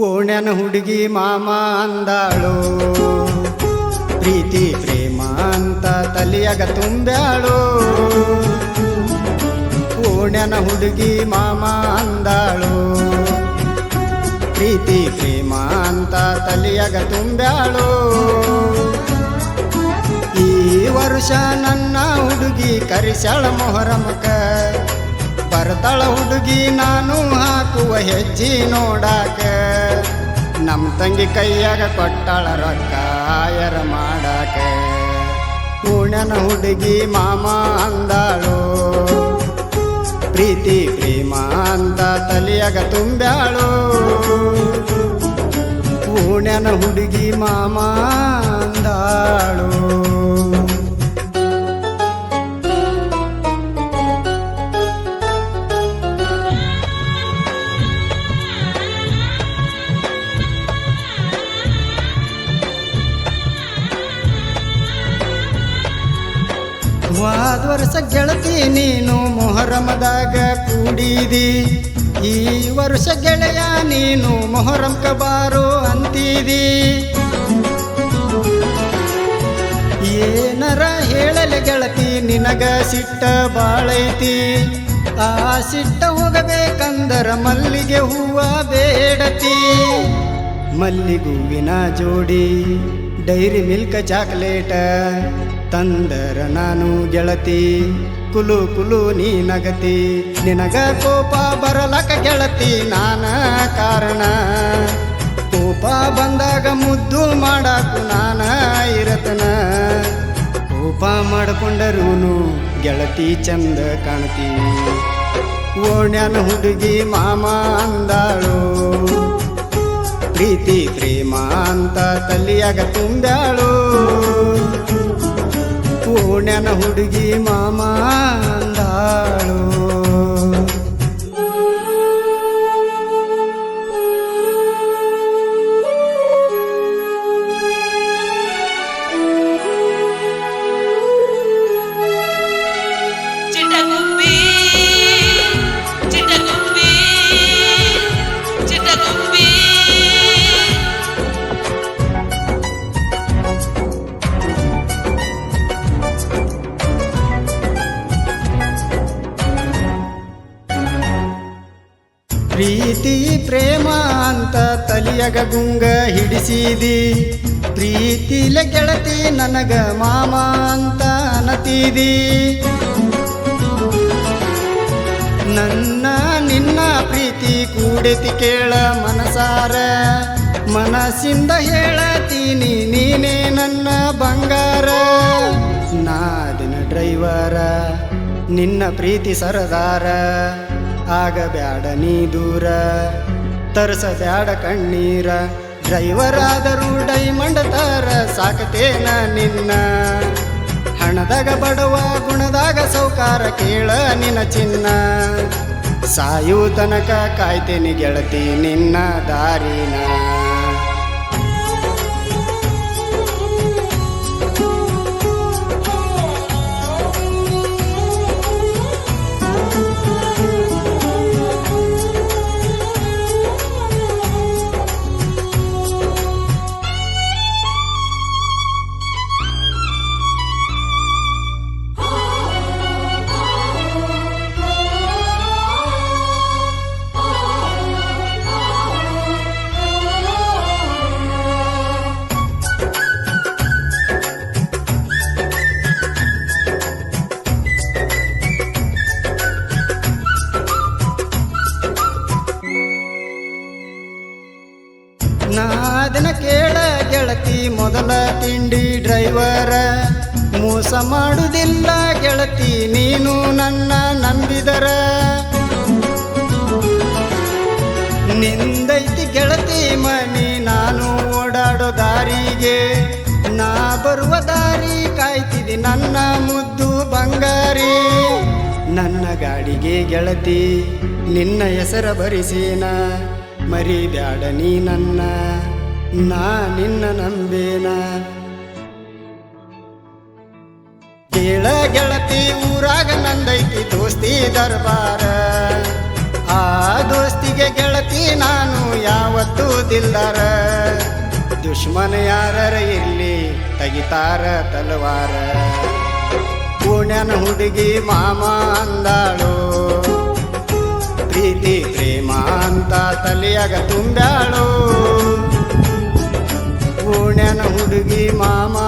ಓಣ್ಯನ ಹುಡುಗಿ ಮಾಮ ಅಂದಾಳು. ಪ್ರೀತಿ, ಪ್ರೇಮ ಅಂತ ತಲಿಯಾಗ ತುಂಬ್ಯಾಳು. ಓಣ್ಯನ ಹುಡುಗಿ ಮಾಮ ಅಂದಾಳು. ಪ್ರೀತಿ, ಪ್ರೇಮ ಅಂತ ತಲಿಯಾಗ ತುಂಬ್ಯಾಳು. ಈ ವರ್ಷ ನನ್ನ ಹುಡುಗಿ ಕರಿಸಳ ಮೊಹರಮಕ ಬರ್ತಾಳ ಹುಡುಗಿ ನಾನು ಹಾಕುವ ಹೆಜ್ಜಿ ನೋಡಾಕ. ನಮ್ ತಂಗಿ ಕೈಯಾಗ ಕೊಟ್ಟಾಳ ರೊಕ್ಕ ಆಯರ ಮಾಡಾಕ. ಪುಣ್ಯನ ಹುಡುಗಿ ಮಾಮ ಅಂದಾಳು. ಪ್ರೀತಿ ಪ್ರೇಮ ಅಂತ ತಲಿಯಾಗ ತುಂಬ್ಯಾಳು. ಪುಣ್ಯನ ಹುಡುಗಿ ಮಾಮ ವರ್ಷ ಗೆಳತಿ ನೀನು ಮೊಹರಮದಾಗ ಕೂಡಿದಿ. ಈ ವರ್ಷ ಗೆಳೆಯ ನೀನು ಮೊಹರಂ ಕಬಾರು ಅಂತಿದಿ. ಏನರ ಹೇಳಲೆ ಗೆಳತಿ, ನಿನಗ ಸಿಟ್ಟ ಬಾಳೈತಿ. ಆ ಸಿಟ್ಟ ಹೋಗಬೇಕಂದರ ಮಲ್ಲಿಗೆ ಹೂವ ಬೇಡತಿ. ಮಲ್ಲಿಗೂವಿನ ಜೋಡಿ ಡೈರಿ ಮಿಲ್ಕ್ ಚಾಕ್ಲೇಟ ತಂದರ ನಾನು ಗೆಳತಿ. ಕುಲು ಕುಲು ನೀ ನಗತಿ. ನಿನಗ ಕೋಪ ಬರಲಕ ಗೆಳತಿ ನಾನ ಕಾರಣ. ಕೋಪ ಬಂದಾಗ ಮುದ್ದು ಮಾಡಾಕು ನಾನ ಇರತನ. ಕೋಪ ಮಾಡಿಕೊಂಡರೂನು ಗೆಳತಿ ಚಂದ ಕಾಣ್ತಿ. ಓಣ್ಯನ ಹುಡುಗಿ ಮಾಮ ಅಂದಾಳು. ಪ್ರೀತಿ ಪ್ರೇಮ ಅಂತ ತಲಿಯಾಗ ತುಂಬ್ಯಾಳು. ಓಣ್ಯಾನ ಹುಡುಗಿ ಮಾಮ ಅಂದಾಳು ಪ್ರೀತಿ ಪ್ರೇಮ ಅಂತ ತಲಿಯಗ ಗುಂಗ ಹಿಡಿಸಿದಿ. ಪ್ರೀತಿಲೆ ಗೆಳತಿ ನನಗ ಮಾಮ ಅಂತ ಅನತಿದಿ ನನ್ನ ನಿನ್ನ ಪ್ರೀತಿ ಕೂಡೆತಿ ಕೇಳ ಮನಸಾರ. ಮನಸ್ಸಿಂದ ಹೇಳತೀನಿ ನೀನೇ ನನ್ನ ಬಂಗಾರ. ನಾದಿನ ಡ್ರೈವರ, ನಿನ್ನ ಪ್ರೀತಿ ಸರದಾರ. ಆಗಬ್ಯಾಡ ನೀ ದೂರ. ತರಸಬ್ಯಾಡ ಕಣ್ಣೀರ. ಡ್ರೈವರಾದರೂ ಡೈಮಂಡ್ ತರ ಸಾಕತೇನ ನಿನ್ನ. ಹಣದಾಗ ಬಡವ, ಗುಣದಾಗ ಸೌಕಾರ ಕೇಳ ನಿನ್ನ ಚಿನ್ನ. ಸಾಯು ತನಕ ಕಾಯ್ತೇನೆ ಗೆಳತಿ ನಿನ್ನ ದಾರಿನ. ಮೊದಲ ತಿಂಡಿ ಡ್ರೈವರ ಮೋಸ ಮಾಡುವುದಿಲ್ಲ, ಗೆಳತಿ ನೀನು ನನ್ನ ನಂಬಿದರ. ನಿಂದೈತಿ ಗೆಳತಿ ಮನಿ, ನಾನು ಓಡಾಡೋ ದಾರಿಗೆ, ನಾ ಬರುವ ದಾರಿ ಕಾಯ್ತಿದಿ ನನ್ನ ಮುದ್ದು ಬಂಗಾರಿ. ನನ್ನ ಗಾಡಿಗೆ ಗೆಳತಿ, ನಿನ್ನ ಹೆಸರ ಮರಿ ಬ್ಯಾಡ ನೀ ನನ್ನ. ನಾ ನಿನ್ನ ನಂಬೇನ? ಕೇಳ ಗೆಳತಿ, ಊರಾಗ ನಂದೈತಿ ದೋಸ್ತಿ ದರ್ಬಾರ. ಆ ದೋಸ್ತಿಗೆ ಗೆಳತಿ ನಾನು ಯಾವತ್ತೂ ದಿಲ್ದಾರ. ದುಶ್ಮನ ಯಾರರ ಇಲ್ಲಿ ತೆಗಿತಾರ ತಲವಾರ. ಪುಣ್ಯನ ಹುಡುಗಿ ಮಾಮ ಅಂದಾಳು. ಪ್ರೀತಿ, ಪ್ರೇಮ ಅಂತ ತಲೆಯಾಗ ತುಂಬ್ಯಾಳು ಪುಣ್ಯನ ಹುಡುಗಿ ಮಾಮ